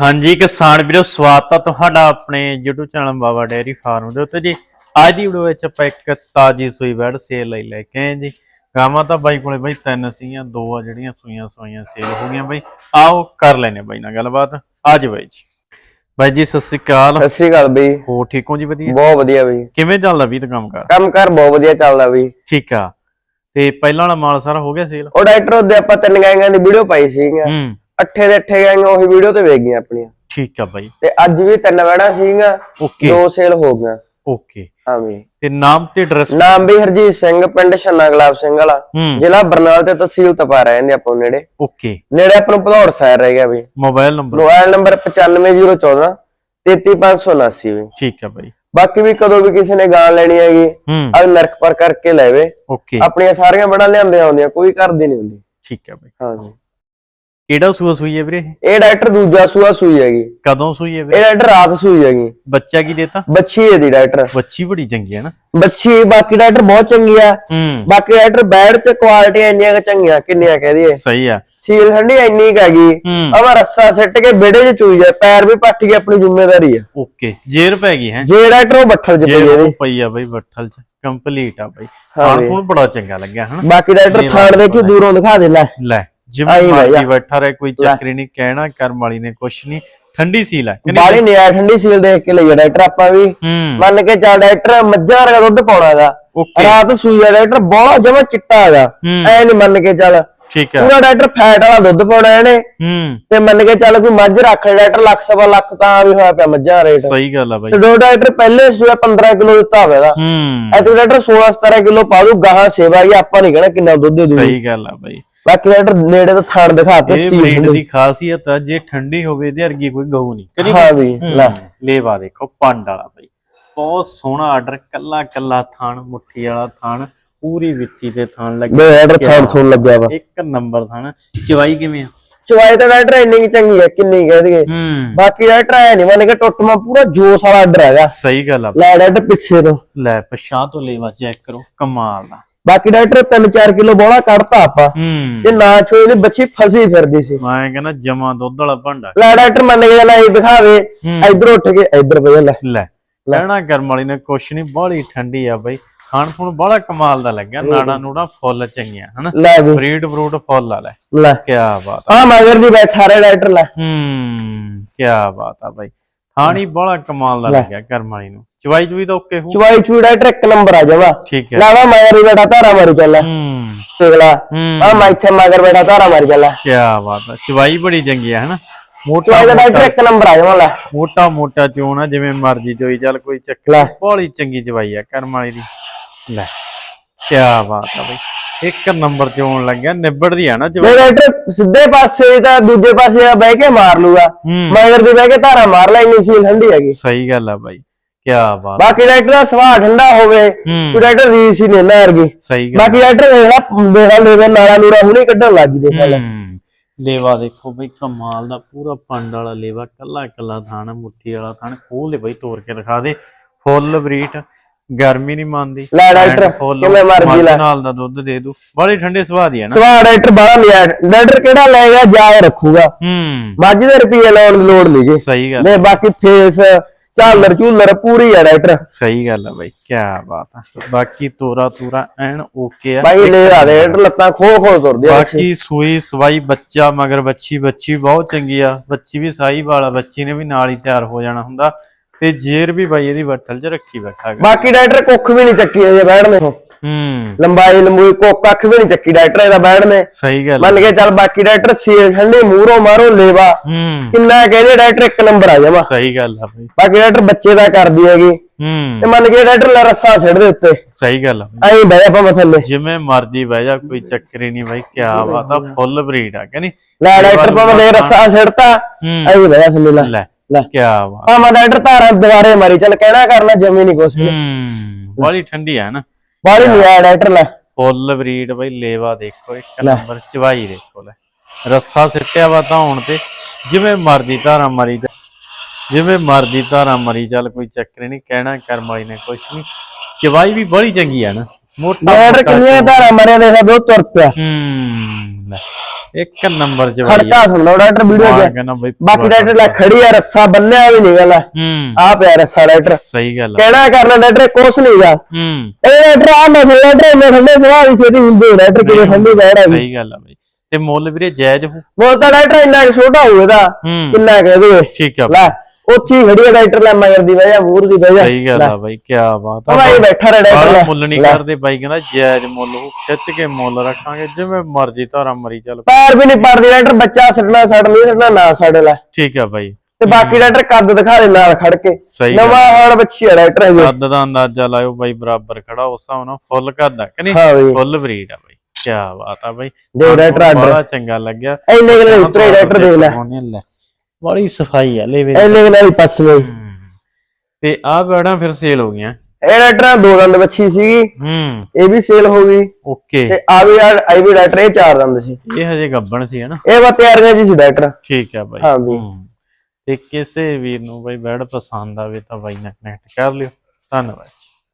ਹਾਂਜੀ ਕਿਸਾਨ ਵੀਰੋ ਸਵਾਗਤ ਹੈ ਤੁਹਾਡਾ ਆਪਣੇ YouTube channel Baba dairy farm ਦੇ ਉੱਤੇ ਜੀ। ਅੱਜ ਦੀ ਵੀਡੀਓ ਵਿੱਚ ਆਪਾਂ ਇੱਕ ਤਾਜੀ ਸੂਈ ਬੈਡ ਸੇਲ ਲਈ ਲੈ ਕੇ ਆਏ ਜੀ। ਗਾਵਾਂ ਤਾਂ ਬਾਈ ਕੋਲੇ ਬਾਈ ਤਿੰਨ ਸੀਗੀਆਂ ਦੋ ਆ ਜਿਹੜੀਆਂ ਸੂਈਆਂ ਸੂਈਆਂ ਸੇਲ ਹੋ ਗਈਆਂ ਬਾਈ। ਆਓ ਕਰ ਲੈਨੇ ਬਾਈ ਨਾਲ ਗੱਲਬਾਤ। ਅੱਜ ਬਾਈ ਜੀ। ਬਾਈ ਜੀ ਸਤਿ ਸ੍ਰੀ ਅਕਾਲ। ਸਤਿ ਸ੍ਰੀ ਅਕਾਲ ਬਈ। ਹੋ ਠੀਕ ਹੋ ਜੀ ਵਧੀਆ? ਬਹੁਤ ਵਧੀਆ ਬਈ। ਕਿਵੇਂ ਚੱਲਦਾ ਵੀ ਤੇ ਕੰਮ ਕਰ ਕੰਮ ਕਰ ਬਹੁਤ ਵਧੀਆ ਚੱਲਦਾ ਬਈ। ਠੀਕ ਆ। ਤੇ ਪਹਿਲਾਂ ਵਾਲਾ ਮਾਲ ਸਾਰਾ ਹੋ ਗਿਆ ਸੇਲ ਉਹ ਡਾਕਟਰ ਉਹਦੇ ਆਪਾਂ ਤਿੰਨ ਗਾਈਆਂ ਦੀ ਵੀਡੀਓ ਪਾਈ ਸੀਗੀਆਂ। ਹੂੰ। ਅੱਠੇ ਦੇ ਅੱਠੇ ਗਾਈਆਂ ਉਹੀ ਵੀਡੀਓ ਤੇ ਵੇਖ ਗਈਆਂ ਆਪਣੀਆਂ। ਠੀਕ ਆ ਬਾਈ। ਤੇ ਅੱਜ ਵੀ ਤਿੰਨ ਵੜਾ ਓਕੇ। ਦੋ ਸੇਲ ਹੋ ਗਈਆਂ। ਓਕੇ। ਹਾਂ ਬਈ ਤੇ ਨਾਮ ਤੇ ਐਡਰੈਸ ਨਾਮ ਵੀ ਹਰਜੀਤ ਸਿੰਘ ਪਿੰਡ ਛੰਨਾ ਗੁਲਾਬ ਸਿੰਘ ਵਾਲਾ। ਹੂੰ। ਜ਼ਿਲ੍ਹਾ ਬਰਨਾਲ ਤੇ ਤਹਿਸੀਲ ਤਪਾ ਆਪਾਂ ਨੂੰ ਨੇੜੇ। ਓਕੇ। ਨੇੜੇ ਆਪਾਂ ਨੂੰ ਭਦੌੜ ਸਾਇਰ ਰਹਿ ਗਿਆ ਬਈ ਮੋਬਾਈਲ ਨੰਬਰ ਮੋਬਾਈਲ ਨੰਬਰ 95014 33579 ਬਈ ਠੀਕ ਆ ਬਾਈ। ਬਾਕੀ ਵੀ ਕਦੋਂ ਵੀ ਕਿਸੇ ਨੇ ਗਾਂ ਲੈਣੀ ਹੈਗੀ ਹੂੰ। ਆ ਨਰਕ ਪਰ ਕਰਕੇ ਲੈਵੇ ਓਕੇ। ਆਪਣੀਆਂ ਸਾਰੀਆਂ ਬੜਾ ਲਿਆਂਦੀਆਂ ਹੁੰਦੀਆਂ ਕੋਈ ਘਰ ਦੀ ਨਹੀਂ ਹੁੰਦੀ। ਠੀਕ ਆ ਬਾਈ। ਹਾਂ ਜੀ ਕਿਹੜਾ ਸੂਆ ਸੂਈ ਹੈ ਵੀਰੇ? ਇਹ ਡਾਕਟਰ ਦੂਜਾ ਸੂਆ ਸੂਈ ਹੈਗੀ। ਕਦੋਂ ਸੂਈ ਹੈ ਇਹ ਵੀਰੇ? ਡਾਕਟਰ ਰਾਤ ਸੂਈ ਹੈਗੀ। ਬੱਚਾ ਕੀ ਦੇਤਾ? ਬੱਚੀ ਇਹਦੀ ਡਾਕਟਰ। ਬੱਚੀ ਬੜੀ ਚੰਗੀ ਹੈ ਨਾ। ਬੱਚੀ ਬਾਕੀ ਡਾਕਟਰ ਬਹੁਤ ਚੰਗੀ ਆ। ਹੂੰ। ਬਾਕੀ ਡਾਕਟਰ ਬੈਡ ਚ ਕੁਆਲਿਟੀ ਇੰਨੀਆਂ ਕੁ ਚੰਗੀਆਂ ਕਿੰਨੀਆਂ ਕਹਦੀਏ ਸਹੀ ਆ। ਸੀਲ ਠੰਡੀ ਇੰਨੀ ਕੁ ਹੈਗੀ। ਹੂੰ। ਆਵਾ ਰੱਸਾ ਸਿੱਟ ਕੇ ਬੇੜੇ ਚ ਚੂਈ ਜਾ ਪੈਰ ਵੀ ਪੱਟ ਕੇ ਆਪਣੀ ਜ਼ਿੰਮੇਵਾਰੀ ਆ। ਓਕੇ ਜੇਰ ਪੈ ਗਈ ਹੈ। ਜੇ ਡਾਕਟਰ ਉਹ ਬੱਠਲ ਚ ਪਈ ਉਹ ਪਈ ਆ ਬਾਈ ਬੱਠਲ ਚ। ਕੰਪਲੀਟ ਆ ਬਾਈ। ਹਾਂ। ਖੂਣ ਬੜਾ ਚੰਗਾ ਲੱਗਿਆ ਹਨਾ? ਬਾਕੀ ਡਾਕਟਰ ਥਾਣ ਦੇਖੀ ਦੂਰੋਂ ਦਿਖਾ ਦੇ ਲੈ। ਲੈ। ਜਿਵੇਂ ਆਈ ਬਈ। ਬੈਠਾ ਰਹੇ ਕੋਈ ਚੱਕਰੀ ਨਹੀਂ ਕਹਿਣਾ ਕਰਮ ਵਾਲੀ ਨੇ ਕੁਛ ਨਹੀਂ। ਠੰਡੀ ਸੀਲ ਹੈ? ਬਾਲੀ ਨਿਆ ਠੰਡੀ ਸੀਲ ਦੇਖ ਕੇ ਲਈਆ ਡਾਕਟਰ ਆਪਾਂ ਵੀ ਹੂੰ। ਮੰਨ ਕੇ ਚੱਲ ਡਾਕਟਰ ਮੱਝਾਂ ਵਰਗਾ ਦੁੱਧ ਪਾਉਣਾ ਹੈਗਾ। ਓਕੇ। ਰਾਤ ਸੂਈ ਆ ਡਾਕਟਰ ਬਹੁਤ ਜਮਾ ਚਿੱਟਾ ਹੈਗਾ। ਹੂੰ। ਐ ਨਹੀਂ ਮੰਨ ਕੇ ਚੱਲ। ਠੀਕ ਆ ਪੂਰਾ ਡਾਕਟਰ ਫੈਟ ਵਾਲਾ ਦੁੱਧ ਪਾਉਣਾ ਇਹਨੇ। ਹੂੰ। ਤੇ ਮੰਨ ਕੇ ਚੱਲ ਕੋਈ ਮੱਝ ਰੱਖ ਲੈ ਡਾਕਟਰ ਲੱਖ ਸਵਾ ਲੱਖ ਤਾਂ ਵੀ ਹੋਇਆ ਪਿਆ ਮੱਝਾਂ ਰੇਟ। ਸਹੀ ਗੱਲ ਆ ਬਾਈ। ਤੇ ਦੋ ਡਾਕਟਰ ਪਹਿਲੇ ਸੂਆ 15 ਕਿਲੋ ਦਿੱਤਾ ਹੋਵੇਗਾ ਹੂੰ। ਐਤੋਂ ਡਾਕਟਰ 16 17 ਕਿਲੋ ਪਾ ਦੂ ਗਾਹਾਂ ਸੇਵਾ ਹੀ ਆਪਾਂ ਨਹੀਂ ਕਹਿਣਾ ਕਿੰਨਾ ਦੁੱਧ ਦੇ ਦੂ ਸਹੀ ਗੱਲ ਆ ਬਾਈ। ਬਾਕੀ ਡਾਕਟਰ ਨੇੜੇ ਤੋਂ ਥਾਣ ਦਿਖਾਤੇ ਇਹ ਬਰੀਡ ਦੀ ਖਾਸੀਅਤ ਆ ਜੇ ਠੰਡੀ ਹੋਵੇ ਇਹਦੇ ਵਰਗੀ ਕੋਈ ਗਊ ਨਹੀਂ। ਕਦੀ ਹਾਂ ਵੀ ਲੈ। ਲੇਵਾ ਦੇਖੋ ਪੰਡ ਵਾਲਾ ਬਈ। ਬਹੁਤ ਸੋਹਣਾ ਆਰਡਰ ਕੱਲਾ ਕੱਲਾ ਥਾਣ ਮੁੱਠੀ ਵਾਲਾ ਥਾਣ ਪੂਰੀ ਵਿੱਚੀ ਤੇ ਥਾਣ ਬੇ ਲੱਗਿਆ ਡਾਕਟਰ ਥਾਣ ਥੂਣ ਲੱਗਿਆ ਵਾ। ਇੱਕ ਨੰਬਰ ਥਾਣ। ਚਵਾਈ ਕਿਵੇਂ ਆ? ਚਵਾਈ ਤਾਂ ਡਾਕਟਰ ਇੰਨੀ ਚੰਗੀ ਹੈ ਕਿੰਨੀ ਕਹਿ ਦਈਏ। ਬਾਕੀ ਡਾਕਟਰ ਐ ਨਹੀਂ ਮੰਨ ਕੇ ਟੁੱਟਮਾ ਪੂਰਾ ਜੋਸ਼ ਵਾਲਾ ਆਰਡਰ ਹੈਗਾ। ਸਹੀ ਗੱਲ ਆ। ਲੈ ਡਾਕਟਰ ਪਿੱਛੇ ਤੋਂ। ਲੈ ਪਛਾਂ ਤੋਂ ਲੇਵਾ ਚੈੱਕ ਕਰੋ। ਕਮਾਲ ਦਾ। ਬਾਕੀ ਡਾਕਟਰ 3-4 ਕਿਲੋ ਬੋਲਾ ਕੱਢਤਾ ਆਪਾਂ। ਤੇ ਨਾ ਛੋਏ ਦੀ ਬੱਚੀ ਫਸੀ ਫਿਰਦੀ ਸੀ। ਮੈਂ ਕਹਿੰਦਾ ਜਮਾ ਦੁੱਧ ਵਾਲਾ ਭਾਂਡਾ। ਲੈ ਡਾਕਟਰ ਮੰਨ ਕੇ ਲੈ ਇਹ ਦਿਖਾਵੇ। ਇਧਰ ਉੱਠ ਕੇ ਇਧਰ ਬਈ ਲੈ। ਲੈ ਕਹਿਣਾ ਕਰਮ ਵਾਲੀ ਨੇ ਕੁਛ ਨਹੀਂ ਬਾਹਲੀ ਠੰਡੀ ਆ ਬਈ। ਖਾਣ ਖੂਣ ਬੜਾ ਕਮਾਲ ਦਾ ਲੱਗਿਆ ਨਾੜਾ ਨੂੜਾ ਫੁੱਲ ਚੰਗੀਆਂ ਹਨਾ? ਫਰੀਡ ਫਰੂਟ ਫੁੱਲ ਆ ਲੈ। ਲੈ। ਕੀ ਬਾਤ ਆ। ਮਗਰ ਦੀ ਬੈਠਾ ਰੇ ਡਾਕਟਰ ਲੈ। ਹੂੰ ਕੀ ਬਾਤ ਆ ਬਾਈ। ਥਾਣੀ ਬੜਾ ਕਮਾਲ ਦਾ ਲੱਗਿਆ ਕਰਮ ਵਾਲੀ ਨੂੰ। ਚਵਾਈ ਚੁਈ ਤਾਂ ਓਕੇ ਹੋ ਚਵਾਈ ਚੂਈ ਡਾਕਟਰ ਇੱਕ ਨੰਬਰ ਆ ਜਾਵਾ ਠੀਕ ਹੈ। ਲਾਵਾ ਮਗਰ ਹੀ ਬੈਠਾ ਧਾਰਾ ਮਾਰੀ ਚੱਲ ਹੂੰ। ਟਿਗਲਾ ਹੂੰ। ਆ ਮੈਂ ਇੱਥੇ ਮਗਰ ਬੈਠਾ ਧਾਰਾ ਮਾਰੀ ਚੱਲ ਕੀ ਬਾਤ ਆ ਚਵਾਈ ਬੜੀ ਚੰਗੀ ਆ ਹਨਾ? ਮੋਟਾ ਦਾ ਡਾਕਟਰ ਇੱਕ ਨੰਬਰ ਆ ਜਾਵਾ ਲੈ। ਮੋਟਾ ਮੋਟਾ ਚੋਣ ਆ ਜਿਵੇਂ ਮਰਜ਼ੀ ਚੋਈ ਚੱਲ ਕੋਈ ਚੱਕਰ ਲੈ। ਨੀ, ਬੜੀ ਚੰਗੀ ਚਵਾਈ ਆ ਕਰਮ ਵਾਲੀ ਦੀ। ਲੈ ਕੀ ਬਾਤ ਆ ਬਈ। ਇੱਕ ਨੰਬਰ ਚੋਣ ਲੱਗਿਆ ਨਿਬੜਦੀ ਆ ਨਾ ਚਵਾਈ ਜੇ ਡਾਕਟਰ ਸਿੱਧੇ ਪਾਸੇ ਤਾਂ ਦੂਜੇ ਪਾਸੇ ਆ ਬਹਿ ਕੇ ਮਾਰ ਲੂਗਾ। ਹੂੰ। ਮਗਰ ਦੀ ਬਹਿ ਕੇ ਧਾਰਾ ਮਾਰ ਲੈ ਇੰਨੀ ਸੀਲ ਠੰਡੀ ਹੈਗੀ। ਸਹੀ ਗੱਲ ਆ ਬਾਈ ਕੀ ਬਾਤ। ਬਾਕੀ ਡਾਕਟਰ ਦਾ ਸੁਭਾਅ ਠੰਡਾ ਹੋਵੇ ਹੂੰ। ਕੋਈ ਡਾਕਟਰ ਰੀਸ ਹੀ ਨਹੀਂ ਨਾ ਵਰਗੀ। ਸਹੀ ਗੱਲ ਬਾਕੀ ਡਾਕਟਰ ਜਿਹੜਾ ਦੇਣਾ ਲੈਵੇ ਨਾਲਾ ਨੂਰਾ ਹੁਣੇ ਕੱਢਣ ਲੱਗ ਗਈ ਦੇਖ ਲੈ। ਹੂੰ। ਲੇਵਾ ਦੇਖੋ ਬਈ ਕਮਾਲ ਦਾ ਪੂਰਾ ਪੰਡ ਵਾਲਾ ਲੇਵਾ ਕੱਲਾ ਕੱਲਾ ਥਾਣਾ ਮੁੱਠੀ ਵਾਲਾ ਥਾਣ ਖੋਲ ਦੇ ਬਈ ਤੋੜ ਕੇ ਦਿਖਾ ਦੇ। ਫੁੱਲ ਬਰੀਟ। ਗਰਮੀ ਨਹੀਂ ਮੰਨਦੀ। ਲੈ ਡਾਕਟਰ, ਕਿਵੇਂ ਮਰਜ਼ੀ ਲੈ। ਨਾਲ ਦਾ ਦੁੱਧ ਦੇ ਦੂ। ਬੜੀ ਠੰਡੇ ਸੁਭਾਅ ਦੀ ਹੈ ਨਾ। ਸੁਭਾਅ ਡਾਕਟਰ ਬਾਹਰ ਲਿਆ ਡਾਕਟਰ ਕਿਹੜਾ ਲੈਗਾ ਜਾਇ ਰੱਖੂਗਾ। ਹੂੰ। ਮੱਝ ਦੇ ਰੁਪਏ ਲਾਉਣ ਦੀ ਲੋੜ ਨਹੀਂਗੀ ਸਹੀ ਗੱਲ ਨੇ ਬਾਕੀ ਫੇਸ ਝਾਲਰ ਝੂਲਰ ਪੂਰੀ ਆ ਡਾਕਟਰ। ਸਹੀ ਗੱਲ ਆ ਬਈ ਕੀ ਬਾਤ ਆ। ਬਾਕੀ ਤੋਰਾ ਤੂਰਾ ਐਨ ਓਕੇ ਆ। ਬਾਈ ਲੈ ਆ ਦੇ ਡਾਕਟਰ ਲੱਤਾਂ ਖੋ ਖੋ ਤੁਰਦੀ ਆ ਬਾਕੀ ਸੂਈ ਸਵਾਈ ਬੱਚਾ ਮਗਰ ਬੱਚੀ ਬੱਚੀ ਬਹੁਤ ਚੰਗੀ ਆ। ਬੱਚੀ ਵੀ ਸਾਈ ਵਾਲਾ ਬੱਚੀ ਨੇ ਵੀ ਨਾਲ ਹੀ ਤਿਆਰ ਹੋ ਜਾਣਾ ਹੁੰਦਾ। ਤੇ ਜੇਰ ਵੀ ਬਾਈ ਇਹਦੀ ਬੱਠਲ 'ਚ ਰੱਖੀ ਬੈਠਾ ਗਾ ਬਾਕੀ ਡਾਕਟਰ ਕੁੱਖ ਵੀ ਨਹੀਂ ਚੱਕੀ ਅਜੇ ਬੈਠ ਨੇ। ਹੂੰ। ਲੰਬਾਈ ਲੰਬੂਈ ਕੁੱਖ ਕੱਖ ਵੀ ਨਹੀਂ ਚੱਕੀ ਡਾਕਟਰ ਇਹਦਾ ਬੈਠ ਨੇ। ਸਹੀ ਗੱਲ। ਮੰਨ ਕੇ ਚੱਲ ਬਾਕੀ ਡਾਕਟਰ ਸੀਲ ਠੰਡੇ ਮੂਹਰੋਂ ਮਾਰੋ ਲੇਵਾ। ਹੂੰ। ਕਿੰਨਾ ਕਹਿੰਦੇ ਡਾਕਟਰ ਇੱਕ ਨੰਬਰ ਆ ਜਾਵਾ। ਸਹੀ ਗੱਲ ਆ ਬਈ। ਬਾਕੀ ਡਾਕਟਰ ਬੱਚੇ ਦਾ ਕਰਦੀ ਹੈਗੀ। ਹੂੰ। ਤੇ ਮੰਨ ਕੇ ਡਾਕਟਰ ਲੈ ਰੱਸਾ ਸਿੱਟ ਦੇ ਉੱਤੇ। ਸਹੀ ਗੱਲ ਆ ਐਂ ਬਹਿ ਆਪਾਂ ਮਸਲੇ ਜਿਵੇਂ ਮਰਜ਼ੀ ਬਹਿ ਜਾ ਕੋਈ ਚੱਕਰ ਹੀ ਨਹੀਂ ਬਾਈ ਕੀ ਬਾਤ ਆ ਫੁੱਲ ਬਰੀਡ ਆ ਕਿ ਨਹੀਂ? ਲੈ ਡਾਕਟਰ ਪਾਵਾਂ ਦੇ ਰੱਸਾ ਸਿੱਟਤਾ ਹੂੰ। ਐਂ ਬਹਿ ਜਾ ਥੱਲੇ ਲੈ। ਲੈ। ਲੈ ਕੀ ਬਾਤ ਪਾਵਾਂ ਡਾਕਟਰ ਧਾਰਾਂ ਦੁਬਾਰੇ ਮਾਰੀ ਚੱਲ ਕਹਿਣਾ ਕਰਨਾ ਜਮੀ ਨਹੀਂ ਕੁਛ। ਹੂੰ ਬੜੀ ਠੰਡੀ ਆ ਨਾ। ਬਾਲੀ ਨਹੀਂ ਆ ਡਾਕਟਰ ਲੈ। ਫੁੱਲ ਬਰੀਡ ਬਈ ਲੇਵਾ ਦੇਖੋ ਇੱਕ ਨੰਬਰ ਚਵਾਈ ਦੇਖੋ ਲੈ। ਰੱਸਾ ਸਿੱਟਿਆ ਵਾ ਤਾਂ ਹੁਣ ਤੇ ਜਿਵੇਂ ਮਰਦੀ ਧਾਰਾ ਮਰੀ ਜਾ- ਜਿਵੇਂ ਮਰਦੀ ਧਾਰਾ ਮਰੀ ਚੱਲ ਕੋਈ ਚੱਕਰ ਨਹੀਂ ਕਹਿਣਾ ਕਰਮ ਵਾਲੀ ਨੇ ਕੁਛ ਨਹੀਂ ਚਵਾਈ ਵੀ ਬੜੀ ਚੰਗੀ ਆ ਨਾ ਮੋਟਾ ਡਾਕਟਰ ਮੋਟਾ ਕਿੰਨੀਆਂ ਧਾਰਾਂ ਮਾਰਿਆ ਦੇਖਾ ਦੋ ਤੁਰ ਪਿਆ। ਹੂੰ ਲੈ। ਇੱਕ ਨੰਬਰ ਚ ਖੜਕਾ ਸੁਣ ਲਓ ਡਾਕਟਰ ਵੀਡੀਓ ਚ। ਬਾਕੀ ਡਾਕਟਰ ਲੈ ਖੜੀ ਆ ਰੱਸਾ ਬੰਨਿਆ ਵੀ ਨਹੀਂ ਗੱਲ ਆ। ਪਿਆ ਰੱਸਾ ਡਾਕਟਰ। ਸਹੀ ਗੱਲ ਆ। ਕਿਹੜਾ ਕਰਨਾ ਡਾਕਟਰ ਕੁਛ ਨਹੀਂਗਾ ਹੂੰ। ਇਹ ਡਾਕਟਰ ਆ ਮਸਲਾ ਡਾਕਟਰ ਇੰਨੇ ਠੰਡੇ ਸੁਭਾਅ ਦੀ ਛੇਤੀ ਹੁੰਦੇ ਡਾਕਟਰ ਕਿਵੇਂ ਠੰਡੀ ਬੈਠ ਸਹੀ ਗੱਲ ਆ ਬਈ। ਤੇ ਮੁੱਲ ਵੀਰੇ ਜਾਇਜ਼ ਹੋ ਬੋਲ ਤਾਂ ਡਾਕਟਰ ਇੰਨਾ ਕੁ ਛੋਟਾ ਹੋਵੇਗਾ ਹੂੰ। ਕਿੰਨਾ ਕਹਿ ਦੋਏ। ਠੀਕ ਆ। ਲੈ। ਉੱਥੇ ਹੀ ਖੜੀ ਡਾਕਟਰ ਲੈ ਮਗਰ ਦੀ ਵਜ੍ਹਾ ਮੂਰ ਦੀ ਵਜ੍ਹਾ ਸਹੀ ਗੱਲ ਆ ਬਾਈ ਕੀ ਬਾਤ ਆ ਭਾਈ ਬੈਠਾ ਰਹਿ ਡਾਕਟਰ ਲੈ ਮੁੱਲ ਨਹੀਂ। ਕਰਦੇ ਬਾਈ ਕਹਿੰਦਾ ਜਾਇਜ਼ ਮੁੱਲ ਉਹ ਖਿੱਚ ਕੇ ਮੁੱਲ ਰੱਖਾਂਗੇ ਜਿਵੇਂ ਮਰਜ਼ੀ ਧਾਰਾ ਮਰੀ ਚੱਲ। ਪੈਰ ਵੀ ਨਹੀਂ ਪੜਦੀ ਡਾਕਟਰ ਬੱਚਾ ਛੱਡਣਾ ਛੱਡ ਨਹੀਂ ਛੱਡਣਾ ਨਾ ਛੱਡ ਲੈ। ਠੀਕ ਆ ਬਾਈ। ਤੇ ਬਾਕੀ ਡਾਕਟਰ ਕੱਦ ਦਿਖਾ ਦੇ ਨਾਲ ਖੜ ਕੇ। ਨਵਾਂ ਹਾਲ ਬੱਚੀ ਆ ਡਾਕਟਰ ਹਜੇ ਕੱਦ ਦਾ ਅੰਦਾਜ਼ਾ ਲਾਇਓ ਬਾਈ ਬਰਾਬਰ ਖੜਾ ਉਸ ਹਿਸਾਬ ਨਾਲ ਫੁੱਲ ਕੱਦ ਆ ਕਿ ਨਹੀਂ? ਹਾਂ ਬਈ। ਫੁੱਲ ਬਰੀਡ ਆ ਬਾਈ ਕੀ ਬਾਤ ਆ ਬਾਈ। ਦੇ ਡਾਕਟਰ। ਆਰਡਰ ਬੜਾ ਚੰਗਾ ਲੱਗਿਆ। ਇੰਨੇ ਕਿਲੇ ਉਤਰੇ ਡਾਕਟਰ ਦੇਖ ਲੈ। ਬੜੀ ਸਫ਼ਾਈ ਆ ਲੈ ਵੇ ਇੰਨੇ ਕਿਲੇ ਹੀ ਪੱਸ ਗਈ ਤੇ ਆ ਬੈੜਾਂ ਫਿਰ ਸੇਲ ਹੋ ਗਈਆਂ। ਇਹ ਡਾਕਟਰ ਦੋ ਦੰਦ ਬੱਚੀ ਸੀਗੀ। ਹੂੰ। ਇਹ ਵੀ ਸੇਲ ਹੋ ਗਈ। ਓਕੇ। ਤੇ ਆ ਵੀ ਆਈ ਵੀ ਡਾਕਟਰ ਇਹ ਚਾਰ ਦੰਦ ਸੀ। ਇਹ ਹਜੇ ਗੱਬਣ ਸੀ ਹਨਾ? ਇਹ ਵਾ ਤਿਆਰੀਆਂ ਜੀ ਸੀ ਡਾਕਟਰ ਠੀਕ ਆ ਬਾਈ। ਹਾਂ। ਹੂੰ। ਤੇ ਕਿਸੇ ਵੀਰ ਨੂੰ ਬਾਈ ਬੈੜ ਪਸੰਦ ਆਵੇ ਤਾਂ ਬਾਈ ਨਾਲ ਕਨੈਕਟ ਕਰ ਲਿਓ। ਧੰਨਵਾਦ ਜੀ।